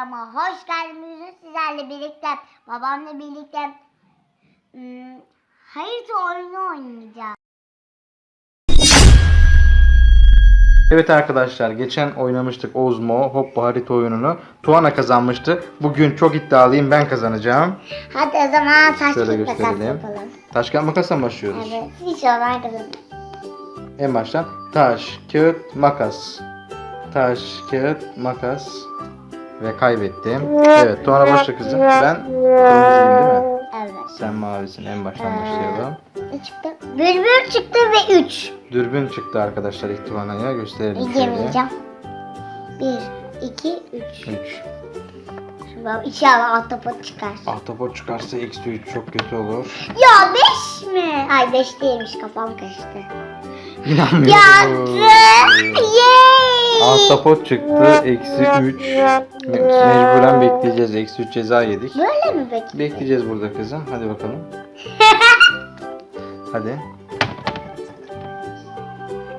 videoma hoş geldiniz. Sizlerle birlikte, babamla birlikte hmm, harita oyunu oynayacağız. Evet arkadaşlar geçen oynamıştık Ozmo Hoppa harita oyununu. Tuana kazanmıştı. Bugün çok iddialıyım ben kazanacağım. Hadi o zaman taş kağıt makas yapalım. Taş kağıt makasla mı başlıyoruz? Evet, inşallah kazanırım. En baştan taş, kağıt, makas. Taş, kağıt, makas. Ve kaybettim. Evet Tuana başla kızım. Ben kırmızıyım değil mi? Evet. Sen mavisin en baştan başlayalım. Ne çıktı? Bülbül çıktı ve 3. Dürbün çıktı arkadaşlar ilk Tuana'ya gösterelim şöyle. Yemeyeceğim. 1, 2, 3. 3. Şimdi inşallah ahtapot çıkar. Ahtapot çıkarsa eksi 3 çok kötü olur. Ya 5 mi? Ay 5 değilmiş kafam karıştı. İnanmıyorum. Yattı. Yay. Ahtapot çıktı. Eksi 3. Mecburen bekleyeceğiz. Eksi 3 ceza yedik. Böyle mi peki? Bekleyeceğiz burada kızım. Hadi bakalım. Hadi.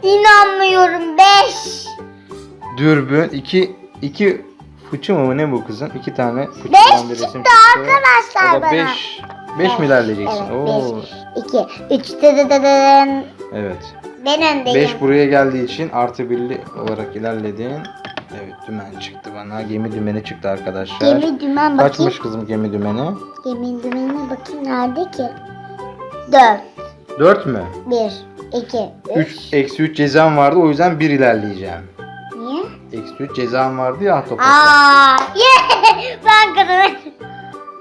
İnanmıyorum 5. Dürbün. 2 2 fıçı mı ne bu kızım? 2 tane Beş fıçıdan bir resim çıktı çıktı. arkadaşlar O da bana. 5. 5 mi ilerleyeceksin? Evet Oo. 5. 2, 3 dıdıdıdın. Evet. Ben öndeyim. 5 buraya geldiği için artı birli olarak ilerledin. Evet dümen çıktı bana. Gemi dümeni çıktı arkadaşlar. Gemi dümen bakayım. Kaçmış kızım gemi dümeni? Gemi dümenine bakayım nerede ki? 4, 4 mü? 1, 2, 3. 3 eksi 3 cezam vardı o yüzden 1 ilerleyeceğim. Niye? Eksi 3 cezam vardı ya ahtapot. Aa, yeah! ben kazanırım.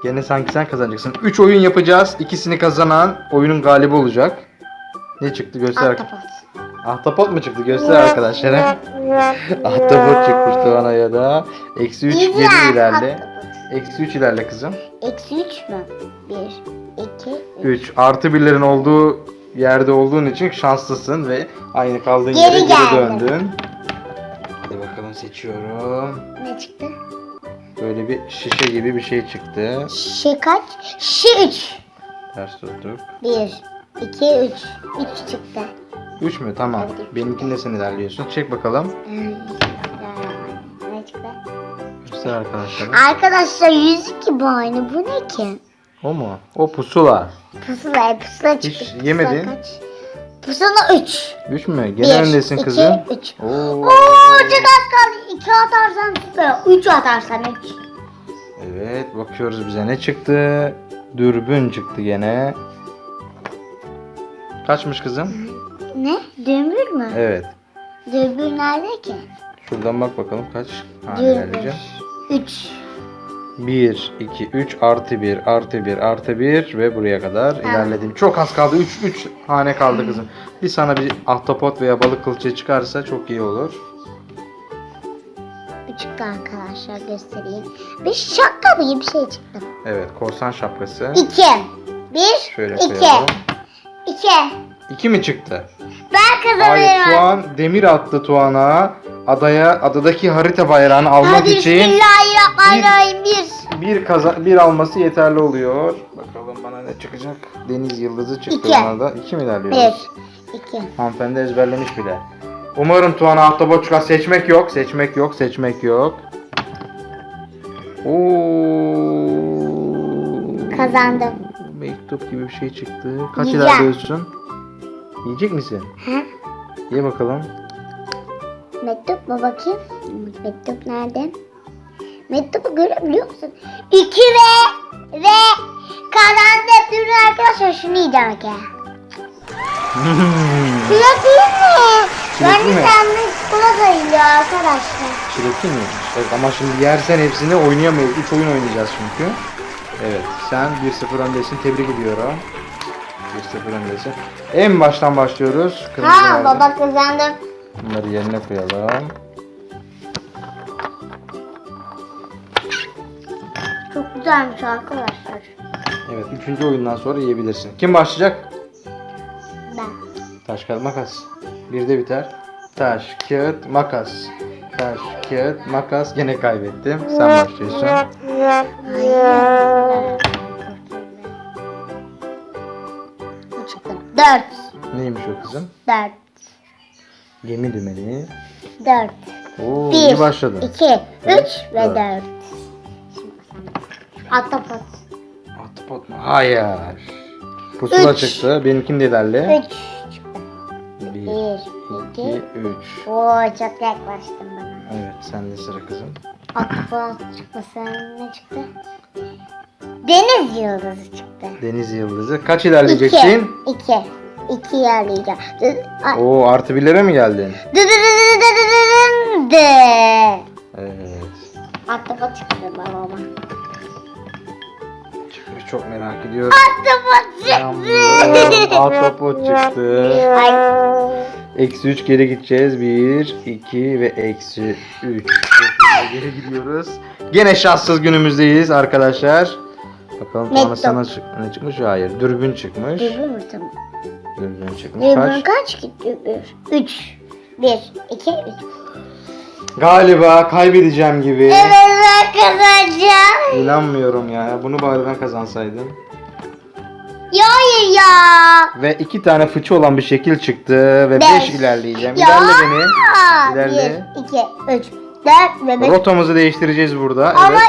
Gene sanki sen kazanacaksın. 3 oyun yapacağız. İkisini kazanan oyunun galibi olacak. Ne çıktı göster. Ahtapot. Ahtapot mu çıktı göster arkadaşlara. Ahtapot çıkmıştı bana ya da. Eksi 3 Güzel, geri ilerle. Eksi 3 ilerle kızım. Eksi 3 mü? 1, 2, 3. 3 artı birlerin olduğu yerde olduğun için şanslısın ve aynı kaldığın Geri yere geri geldim. döndün. Hadi bakalım seçiyorum. Ne çıktı? Böyle bir şişe gibi bir şey çıktı. Şi kaç? Şi 3. Ters tuttuk. 1, 2, 3. 3 çıktı. 3 mü? Tamam. Evet. Benimkinde sen ilerliyorsun. Çek bakalım. Ne çıktı? Göster arkadaşlar. Arkadaşlar 102 bu aynı. Bu ne ki? O mu? O pusula. Pusula, pusula çıktı. Hiç yemedin. Pusula kaç? Pusula 3. 3 mü? Gene öndesin kızım. üç. Oo. Oo çok az kaldı. 2 atarsan süper. 3 atarsan 3. Evet bakıyoruz bize ne çıktı. Dürbün çıktı gene. Kaçmış kızım? Ne? Dümbül mü? Evet. Dümbül nerede ki? Şuradan bak bakalım kaç hane ilerleyeceğim. 3. 1, 2, 3 artı 1 artı 1 artı 1 ve buraya kadar ilerledim. Çok az kaldı. 3 3 hane kaldı kızım. Bir sana bir ahtapot veya balık kılçığı çıkarsa çok iyi olur. Bu çıktı arkadaşlar göstereyim. Bir şapka gibi bir şey çıktı. Evet korsan şapkası. 2. 1, Şöyle 2. 2. 2 mi çıktı? Ben Hayır şu kazanıyorum. an demir attı Tuana. Adaya adadaki harita bayrağını almak Hadi için bismillahirrahmanirrahim. 1. bir kaza bir alması yeterli oluyor. Bakalım bana ne çıkacak? Deniz yıldızı çıktı İki. bana da. 2 mi ilerliyoruz? 1. 2. Hanımefendi ezberlemiş bile. Umarım Tuana ahtapot çıkar. Seçmek yok, seçmek yok, seçmek yok. Oo. Kazandım. Mektup gibi bir şey çıktı. Kaç Yiyeceğim. ilerliyorsun? Yiyecek misin? He? Ye bakalım. Mektup mu bakayım? Mektup nerede? Mektubu görebiliyor musun? 2 ve ve kazandım. Durun arkadaşlar şunu yiyeceğim ki. Çilek değil mi? Çilekli Ben de mi? kendi çikolata yiyor arkadaşlar. Çilekli mi? Evet, ama şimdi yersen hepsini oynayamayız. 3 oyun oynayacağız çünkü. Evet sen 1-0 öndesin. Tebrik ediyorum. 1-0 öndesin. En baştan başlıyoruz. Ha Kırmızılarda. baba kazandım. Bunları yerine koyalım. Çok güzelmiş arkadaşlar. Evet 3. oyundan sonra yiyebilirsin. Kim başlayacak? Ben. Taş kağıt makas. Bir de biter. Taş kağıt makas taş, kağıt, makas gene kaybettim. Sen başlıyorsun. Dört. Neymiş o kızım? Dört. Gemi dümeni. Dört. Oo, iyi Bir, başladın. iki, üç ve dört. dört. Atapot. Ahtapot mu? Hayır. Pusula Üç. çıktı. Benimkini de ilerle. Üç. Bir, Bir, iki, iki, üç. Oo çok yaklaştım bak. Sen de sıra kızım. Akbaba çıktı. Sen ne çıktı? Deniz yıldızı çıktı. Deniz yıldızı. Kaç ilerleyeceksin? İki. İki. İki yerleyeceğim. Oo artı birlere mi geldin? Evet. Akbaba çıktı babama. Çok merak ediyorum. Ahtapot çıktı. Ahtapot çıktı. Ay. Eksi 3 geri gideceğiz. 1, 2 ve eksi 3. Geri gidiyoruz. Gene şanssız günümüzdeyiz arkadaşlar. Bakalım Mektup. sonra sana çık ne çıkmış? Hayır. Dürbün çıkmış. Dürbün mü tamam? Dürbün çıkmış. Dürbün Kaç? kaç gitti? 3. 1, 2, 3. Galiba kaybedeceğim gibi. Evet kazanacağım. İnanmıyorum ya. Bunu bari ben kazansaydım. Ya. Ve iki tane fıçı olan bir şekil çıktı. Ve 5 Beş. ilerleyeceğim. Ya. İlerle beni. İlerle. 1, 2, 3, 4 ve 5. Rotamızı değiştireceğiz burada. Ama Evet.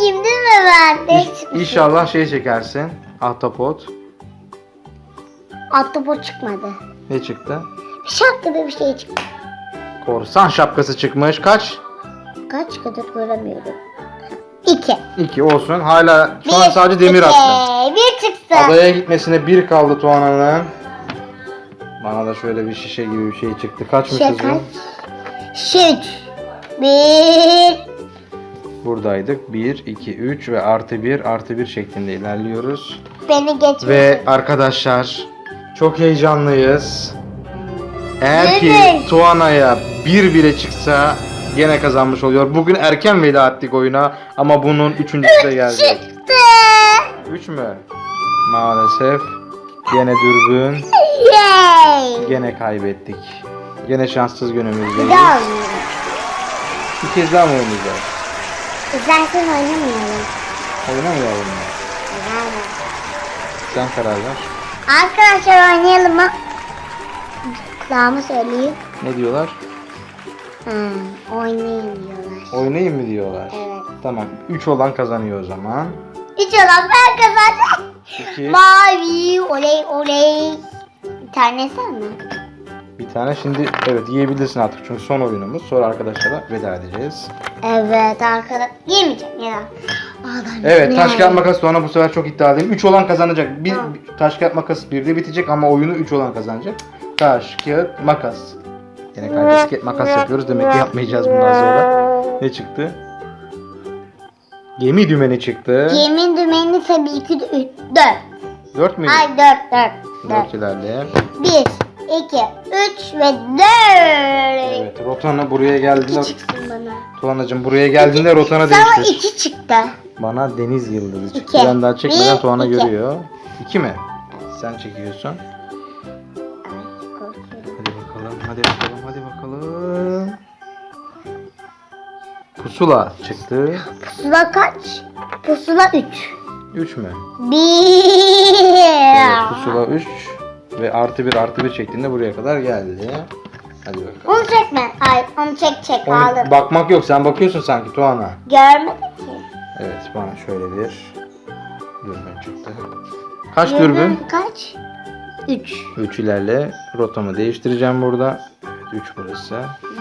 iyiyim değil mi ben? Beş İş-. İnşallah şey çekersin. Ahtapot. Ahtapot çıkmadı. Ne çıktı? Şak gibi bir şey çıktı. Korsan şapkası çıkmış. Kaç? Kaç kadar göremiyorum. 2. 2 olsun. Hala şu an sadece demir attı. Bir çıktı. Adaya gitmesine bir kaldı Tuana'nın. Bana da şöyle bir şişe gibi bir şey çıktı. Kaçmış Şey kızım? kaç? Şut. Bir. Buradaydık. 1, 2, 3 ve artı 1 artı 1 şeklinde ilerliyoruz. Beni geçmiş. Ve arkadaşlar çok heyecanlıyız. Eğer ki Evet. Tuana'ya bir bile çıksa gene kazanmış oluyor. Bugün erken veda ettik oyuna ama bunun üçüncüsü de geldi. Çıktı. 3 mü? Maalesef. Gene dürbün. Yay. Gene kaybettik. Gene şanssız günümüzdeyiz. oynayalım. Bir kez daha mı oynayacağız? İstersen oynamayalım. Oynamayalım mı? Sen karar ver. Arkadaşlar oynayalım mı? Kulağımı söyleyeyim. Ne diyorlar? Ha, oynayayım diyorlar. Oynayayım mı diyorlar? Evet. Tamam. 3 olan kazanıyor o zaman. Hiç olan ben kazandım. 2 Mavi oley oley. Bir tane sen mi? Bir tane şimdi evet yiyebilirsin artık çünkü son oyunumuz. Sonra arkadaşlara veda edeceğiz. Evet arkadaş. Yemeyeceğim ya. Ağlar Evet taş kağıt makas sonra bu sefer çok iddialıyım. 3 olan kazanacak. Bir, Tamam. taş kağıt makas 1'de bitecek ama oyunu 3 olan kazanacak. Taş kağıt makas. Yine kaybettik makas yapıyoruz. Demek ki yapmayacağız bundan sonra. Ne çıktı? Gemi dümeni çıktı. Yemin dümeni tabii ki de 3, 4. 4 müydü? Ay 4, 4, 4 4. ilerle. 1, 2, 3 ve 4. Evet rotana buraya geldiğinde çıksın bana. Tuanacığım buraya geldiğinde rotana Sana değiştir. 2 çıktı. Bana deniz yıldızı çıktı. İki. Ben daha çekmeden Bir, Tuana iki. görüyor. 2 mi? Sen çekiyorsun. Hadi bakalım, hadi bakalım. Pusula çıktı. Pusula kaç? Pusula 3. 3 mü? 1. Evet, pusula 3 ve artı 1 artı 1 şeklinde buraya kadar geldi. Hadi bakalım. Onu çekme. Ay onu çek çek Onu aldım. bakmak yok, sen bakıyorsun sanki Tuana. Görmedim ki. Evet, bana şöyle bir dürbün çıktı. Kaç dürbün? Kaç? 3. 3 ilerle. Rotamı değiştireceğim burada. Evet, 3 burası.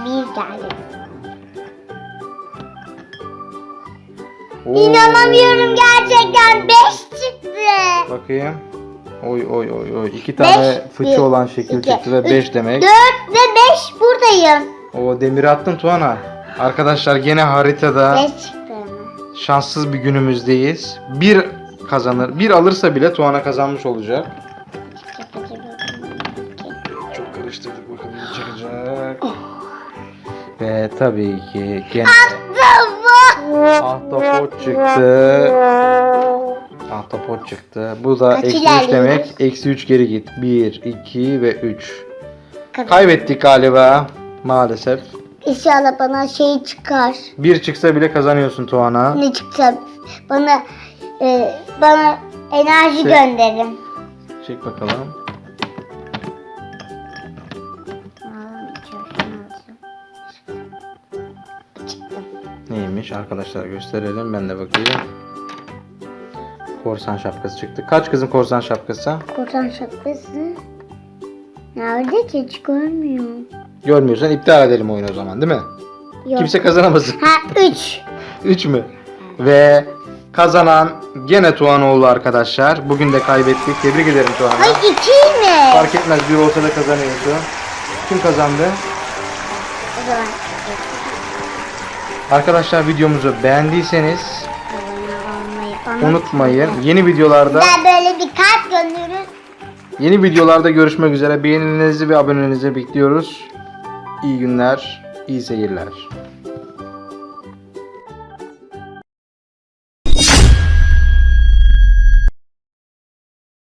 1 geldi. Oo, İnanamıyorum gerçekten 5 çıktı. Bakayım. Oy oy oy oy. İki tane Beş, fıçı bir, olan şekil iki, çıktı ve üç, 5 demek. 4 ve 5 buradayım. O demiri attın Tuana. Arkadaşlar gene haritada 5 çıktı şanssız bir günümüzdeyiz. Bir kazanır. Bir alırsa bile Tuana kazanmış olacak. Ve tabii ki gene ahtapot çıktı. Ahtapot çıktı. Bu da Kaç eksi 3 ilerliyoruz? demek. Eksi 3 geri git. 1, 2 ve 3. Kaybettik galiba. Maalesef. İnşallah bana şey çıkar. Bir çıksa bile kazanıyorsun Tuana. Ne çıksa bana e, bana enerji Şey- gönderin. Çek bakalım. Neymiş arkadaşlar gösterelim ben de bakayım. korsan şapkası çıktı. Kaç kızım korsan şapkası? Kurtan şapkası. Nerede ki hiç görmüyorum. Görmüyorsan iptal edelim oyunu o zaman değil mi? Yok. Kimse kazanamasın. Ha 3. 3 mü? Ve kazanan gene Tuğan oldu arkadaşlar. Bugün de kaybettik. Tebrik ederim Ay Tuğan'a. 2 mi? Fark etmez bir olsa da kazanıyorsun. Kim kazandı? O zaman Arkadaşlar videomuzu beğendiyseniz unutmayın. Yeni videolarda Ben böyle bir kalp gönderiyoruz. yeni videolarda görüşmek üzere. Beğenilerinizi ve abonenizi bekliyoruz. İyi günler, iyi seyirler.